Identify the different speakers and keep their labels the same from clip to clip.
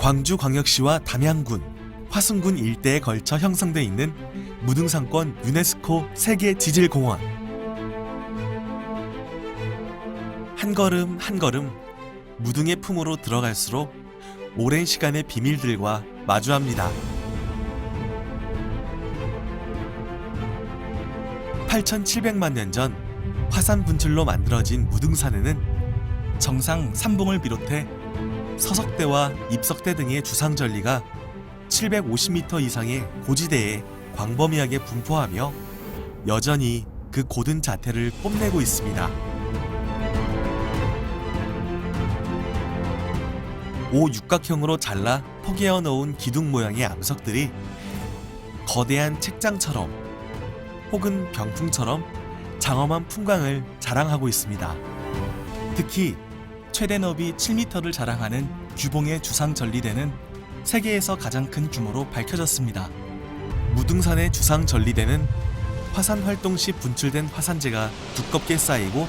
Speaker 1: 광주광역시와 담양군, 화순군 일대에 걸쳐 형성돼 있는 무등산권 유네스코 세계 지질공원. 한 걸음 한 걸음 무등의 품으로 들어갈수록 오랜 시간의 비밀들과 마주합니다. 8,700만 년 전 화산 분출로 만들어진 무등산에는 정상 삼봉을 비롯해 서석대와 입석대 등의 주상 전리가 750m 이상의 고지대에 광범위하게 분포하며 여전히 그 고든 자태를 뽐내고 있습니다. 오 육각형으로 잘라 포개어 놓은 기둥 모양의 암석들이 거대한 책장처럼 혹은 병풍처럼 장엄한 풍광을 자랑하고 있습니다. 특히 최대 너비 7m를 자랑하는 규봉의 주상 전리대는 세계에서 가장 큰 규모로 밝혀졌습니다. 무등산의 주상 전리대는 화산 활동 시 분출된 화산재가 두껍게 쌓이고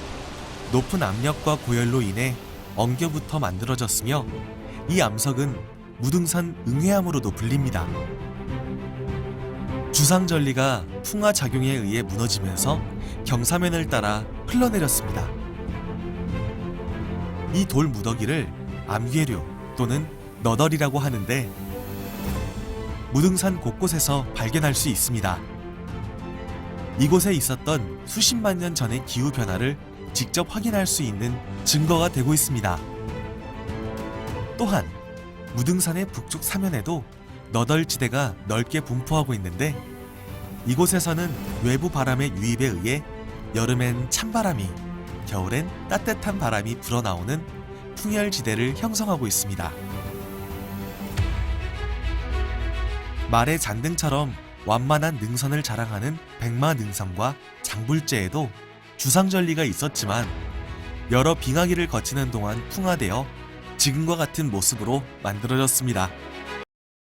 Speaker 1: 높은 압력과 고열로 인해 엉겨붙어 만들어졌으며 이 암석은 무등산 응해암으로도 불립니다. 주상 전리가 풍화 작용에 의해 무너지면서 경사면을 따라 흘러내렸습니다. 이 돌 무더기를 암괴류 또는 너덜이라고 하는데 무등산 곳곳에서 발견할 수 있습니다. 이곳에 있었던 수십만 년 전의 기후 변화를 직접 확인할 수 있는 증거가 되고 있습니다. 또한 무등산의 북쪽 사면에도 너덜 지대가 넓게 분포하고 있는데 이곳에서는 외부 바람의 유입에 의해 여름엔 찬바람이, 겨울엔 따뜻한 바람이 불어나오는 풍열지대를 형성하고 있습니다. 말의 잔등처럼 완만한 능선을 자랑하는 백마 능선과 장불재에도 주상전리가 있었지만 여러 빙하기를 거치는 동안 풍화되어 지금과 같은 모습으로 만들어졌습니다.